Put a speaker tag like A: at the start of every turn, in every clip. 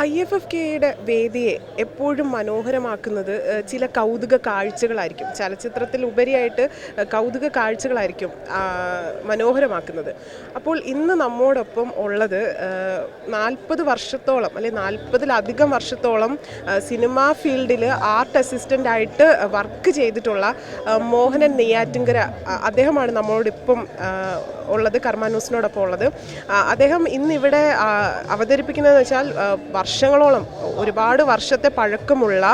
A: I F F കെയുടെ വേദിയെ എപ്പോഴും മനോഹരമാക്കുന്നത് ചില കൗതുക കാഴ്ചകളായിരിക്കും. ചലച്ചിത്രത്തിൽ ഉപരിയായിട്ട് കൗതുക കാഴ്ചകളായിരിക്കും മനോഹരമാക്കുന്നത്. അപ്പോൾ ഇന്ന് നമ്മോടൊപ്പം ഉള്ളത് നാൽപ്പത് വർഷത്തോളം അല്ലെ നാൽപ്പതിലധികം വർഷത്തോളം സിനിമാ ഫീൽഡിൽ ആർട്ട് അസിസ്റ്റന്റ് ആയിട്ട് വർക്ക് ചെയ്തിട്ടുള്ള മോഹനൻ നെയ്യാറ്റിങ്കര അദ്ദേഹമാണ് നമ്മളോടിപ്പം ഉള്ളത് കർമാനൂസിനോടൊപ്പം ഉള്ളത്. അദ്ദേഹം ഇന്നിവിടെ അവതരിപ്പിക്കുന്നതെന്ന് വെച്ചാൽ വർഷങ്ങളോളം ഒരുപാട് വർഷത്തെ പഴക്കമുള്ള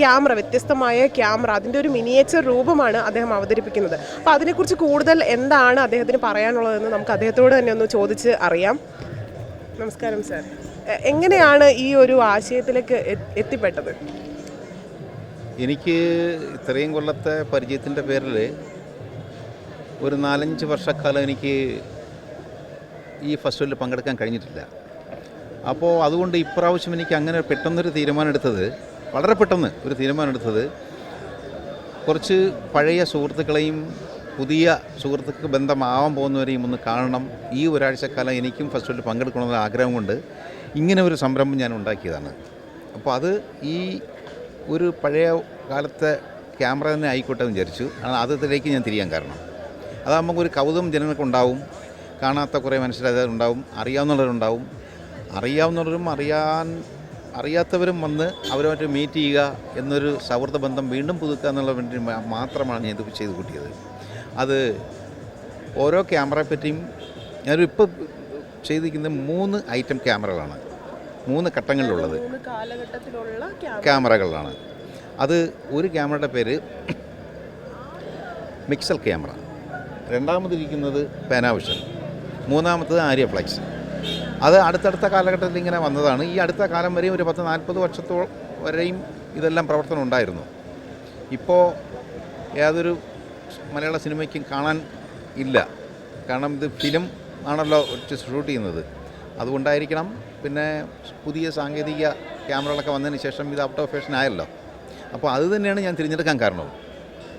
A: ക്യാമറ വ്യത്യസ്തമായ ക്യാമറ അതിന്റെ ഒരു മിനിയേച്ചർ രൂപമാണ് അദ്ദേഹം അവതരിപ്പിക്കുന്നത്. അപ്പോൾ അതിനെക്കുറിച്ച് കൂടുതൽ എന്താണ് അദ്ദേഹത്തിന് പറയാനുള്ളതെന്ന് നമുക്ക് അദ്ദേഹത്തോട് തന്നെ ഒന്ന് ചോദിച്ച് അറിയാം. നമസ്കാരം സാർ. എങ്ങനെയാണ് ഈ ഒരു ആശയത്തിലേക്ക് എത്തിപ്പെട്ടത്?
B: എനിക്ക് ഇത്രയും കൊല്ലത്തെ പരിചയത്തിന്റെ പേരിൽ ഒരു നാലഞ്ച് വർഷക്കാലം എനിക്ക് ഈ ഫെസ്റ്റിവലിൽ പങ്കെടുക്കാൻ കഴിഞ്ഞിട്ടില്ല. അപ്പോൾ അതുകൊണ്ട് ഇപ്രാവശ്യം എനിക്ക് അങ്ങനെ പെട്ടെന്നൊരു തീരുമാനം എടുത്തത് വളരെ പെട്ടെന്ന് ഒരു തീരുമാനം എടുത്തത് കുറച്ച് പഴയ സുഹൃത്തുക്കളെയും പുതിയ സുഹൃത്തുക്കൾ ബന്ധമാവാൻ പോകുന്നവരെയും ഒന്ന് കാണണം. ഈ ഒരാഴ്ചക്കാലം എനിക്കും ഫെസ്റ്റിവലിൽ പങ്കെടുക്കണമെന്ന ആഗ്രഹം കൊണ്ട് ഇങ്ങനെ ഒരു സംരംഭം ഞാൻ ഉണ്ടാക്കിയതാണ്. അപ്പോൾ അത് ഈ ഒരു പഴയ കാലത്തെ ക്യാമറ തന്നെ ആയിക്കോട്ടെ എന്ന് വിചാരിച്ചു. ആണ് അതിലേക്ക് ഞാൻ തിരിയാൻ കാരണം. അതാകുമ്പോൾ ഒരു കൗതുകം ജനങ്ങൾക്കുണ്ടാവും. കാണാത്ത കുറേ മനുഷ്യരുണ്ടാവും അറിയാവുന്നവരുണ്ടാവും. അറിയാവുന്നവരും അറിയാൻ അറിയാത്തവരും വന്ന് അവരുമായിട്ട് മീറ്റ് ചെയ്യുക എന്നൊരു സൗഹൃദ ബന്ധം വീണ്ടും പുതുക്കുക എന്നുള്ള വേണ്ടി മാത്രമാണ് ഞാൻ ഇത് ചെയ്ത് കൂട്ടിയത്. അത് ഓരോ ക്യാമറയെ പറ്റിയും ഞാനിപ്പോൾ ചെയ്തിരിക്കുന്ന മൂന്ന് ഐറ്റം ക്യാമറകളാണ്. മൂന്ന് ഘട്ടങ്ങളിലുള്ളത്. ക്യാമറകളാണ്. അത് ഒരു ക്യാമറയുടെ പേര് മിക്സൽ ക്യാമറ. രണ്ടാമതിരിക്കുന്നത് പാനാവിഷൻ മൂന്നാമത്തത് ആര്യ ഫ്ലെക്സ് അത് അടുത്തടുത്ത കാലഘട്ടത്തിൽ ഇങ്ങനെ വന്നതാണ്. ഈ അടുത്ത കാലം വരെയും ഒരു പത്ത് നാൽപ്പത് വർഷത്തോളം വരെയും ഇതെല്ലാം പ്രവർത്തനം ഉണ്ടായിരുന്നു. ഇപ്പോൾ യാതൊരു മലയാള സിനിമയ്ക്കും കാണാൻ ഇല്ല. കാരണം ഇത് ഫിലിം ആണല്ലോ ഷൂട്ട് ചെയ്യുന്നത്. അതുകൊണ്ടായിരിക്കണം പിന്നെ പുതിയ സാങ്കേതിക ക്യാമറകളൊക്കെ വന്നതിന് ശേഷം ഇത് ഔട്ട് ഓഫ് ഫാഷൻ ആയല്ലോ. അപ്പോൾ അത് തന്നെയാണ് ഞാൻ തിരഞ്ഞെടുക്കാൻ കാരണവും.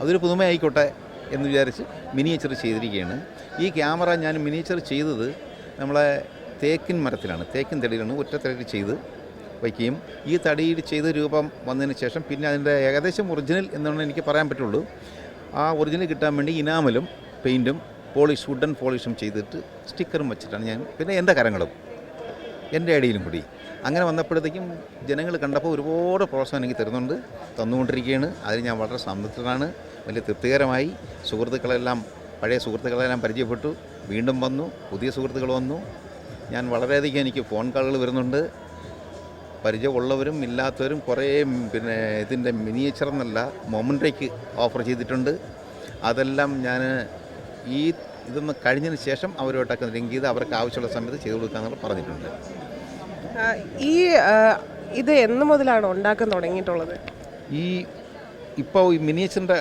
B: അതൊരു പുതുമയായിക്കോട്ടെ എന്ന് വിചാരിച്ച് മിനിയേച്ചർ ചെയ്തിരിക്കുകയാണ്. ഈ ക്യാമറ ഞാൻ മിനിയേച്ചർ ചെയ്തത് നമ്മളെ തേക്കിൻ മരത്തിലാണ്. തേക്കിൻ തടിയിലാണ് ഒറ്റ തടിയിൽ ചെയ്ത് വയ്ക്കുകയും ഈ തടിയിൽ ചെയ്ത രൂപം വന്നതിന് ശേഷം പിന്നെ അതിന്റെ ഏകദേശം ഒറിജിനൽ എന്നാണ് എനിക്ക് പറയാൻ പറ്റുള്ളൂ. ആ ഒറിജിനൽ കിട്ടാൻ വേണ്ടി ഇനാമലും പെയിന്റും പോളിഷ് വുഡൻ പോളിഷും ചെയ്തിട്ട് സ്റ്റിക്കറും വെച്ചിട്ടാണ് ഞാൻ പിന്നെ എന്റെ കരങ്ങളും എന്റെ ഐഡിയയിലും കൂടി. അങ്ങനെ വന്നപ്പോഴത്തേക്കും ജനങ്ങൾ കണ്ടപ്പോൾ ഒരുപാട് പ്രോത്സാഹനം എനിക്ക് തരുന്നുണ്ട് തന്നുകൊണ്ടിരിക്കുകയാണ്. അതിൽ ഞാൻ വളരെ സംതൃപ്തനാണ്. വലിയ തൃപ്തികരമായി. സുഹൃത്തുക്കളെല്ലാം പഴയ സുഹൃത്തുക്കളെല്ലാം പരിചയപ്പെട്ടു. വീണ്ടും വന്നു. പുതിയ സുഹൃത്തുക്കൾ വന്നു. ഞാൻ വളരെയധികം എനിക്ക് ഫോൺ കോളുകൾ വരുന്നുണ്ട്. പരിചയമുള്ളവരും ഇല്ലാത്തവരും കുറേ പിന്നെ ഇതിന്റെ മിനിയേച്ചർ എന്നല്ല മൊമന്റേക്ക് ഓഫർ ചെയ്തിട്ടുണ്ട്. അതെല്ലാം ഞാൻ ഈ ഇതൊന്ന് കഴിഞ്ഞതിന് ശേഷം അവരുമായിട്ടൊക്കെ ലിങ്ക് ചെയ്ത് അവർക്ക് ആവശ്യമുള്ള സമയത്ത് ചെയ്തു കൊടുക്കാമെന്നുള്ള പറഞ്ഞിട്ടുണ്ട്.
A: ഈ ഇത് എന്ന് മുതലാണ് ഉണ്ടാക്കാൻ തുടങ്ങിയിട്ടുള്ളത്?
B: ഈ ഇപ്പോൾ ഈ മിനിയേച്ചറിന്റെ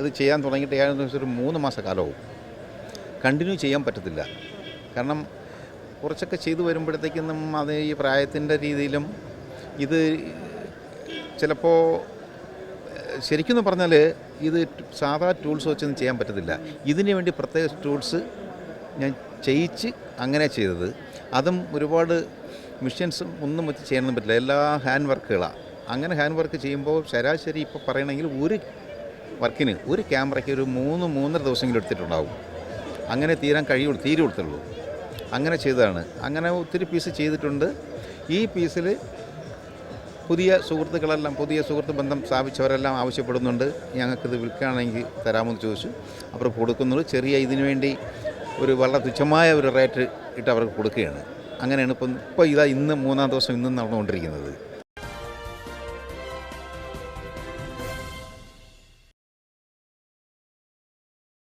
B: ഇത് ചെയ്യാൻ തുടങ്ങിയിട്ട് ഏകദേശം ഒരു മൂന്ന് മാസ കാലവും കണ്ടിന്യൂ ചെയ്യാൻ പറ്റത്തില്ല. കാരണം കുറച്ചൊക്കെ ചെയ്തു വരുമ്പോഴത്തേക്കും അത് ഈ പ്രായത്തിന്റെ രീതിയിലും ഇത് ചിലപ്പോൾ ശരിക്കും പറഞ്ഞാൽ ഇത് സാധാ ടൂൾസ് വെച്ചൊന്നും ചെയ്യാൻ പറ്റത്തില്ല. ഇതിന് വേണ്ടി പ്രത്യേക ടൂൾസ് ഞാൻ ചെയ്യിച്ച് അങ്ങനെ ചെയ്തത്. അതും ഒരുപാട് മിഷ്യൻസും ഒന്നും വെച്ച് ചെയ്യാനൊന്നും പറ്റില്ല. എല്ലാ ഹാൻഡ് വർക്കുകളാണ് അങ്ങനെ ഹാൻഡ് വർക്ക് ചെയ്യുമ്പോൾ ശരാശരി ഇപ്പോൾ പറയണമെങ്കിൽ ഒരു വർക്കിന് ഒരു ക്യാമറയ്ക്ക് ഒരു മൂന്ന് മൂന്നര ദിവസമെങ്കിലും എടുത്തിട്ടുണ്ടാവും. അങ്ങനെ തീരാൻ കഴിയുള്ളൂ തീരെ കൊടുത്തുള്ളൂ അങ്ങനെ ചെയ്തതാണ്. അങ്ങനെ ഒത്തിരി പീസ് ചെയ്തിട്ടുണ്ട്. ഈ പീസിൽ പുതിയ സുഹൃത്തുക്കളെല്ലാം പുതിയ സുഹൃത്ത് ബന്ധം സ്ഥാപിച്ചവരെല്ലാം ആവശ്യപ്പെടുന്നുണ്ട്. ഞങ്ങൾക്കിത് വിൽക്കുകയാണെങ്കിൽ തരാമെന്ന് ചോദിച്ചു. അവർ കൊടുക്കുന്നത് ചെറിയ ഇതിനു വേണ്ടി ഒരു വളരെ തുച്ഛമായ ഒരു റേറ്റ് ഇട്ട് അവർക്ക് കൊടുക്കുകയാണ്. അങ്ങനെയാണ് ഇപ്പം ഇപ്പോൾ ഇതാ ഇന്ന് മൂന്നാം ദിവസം ഇന്നും നടന്നുകൊണ്ടിരിക്കുന്നത്.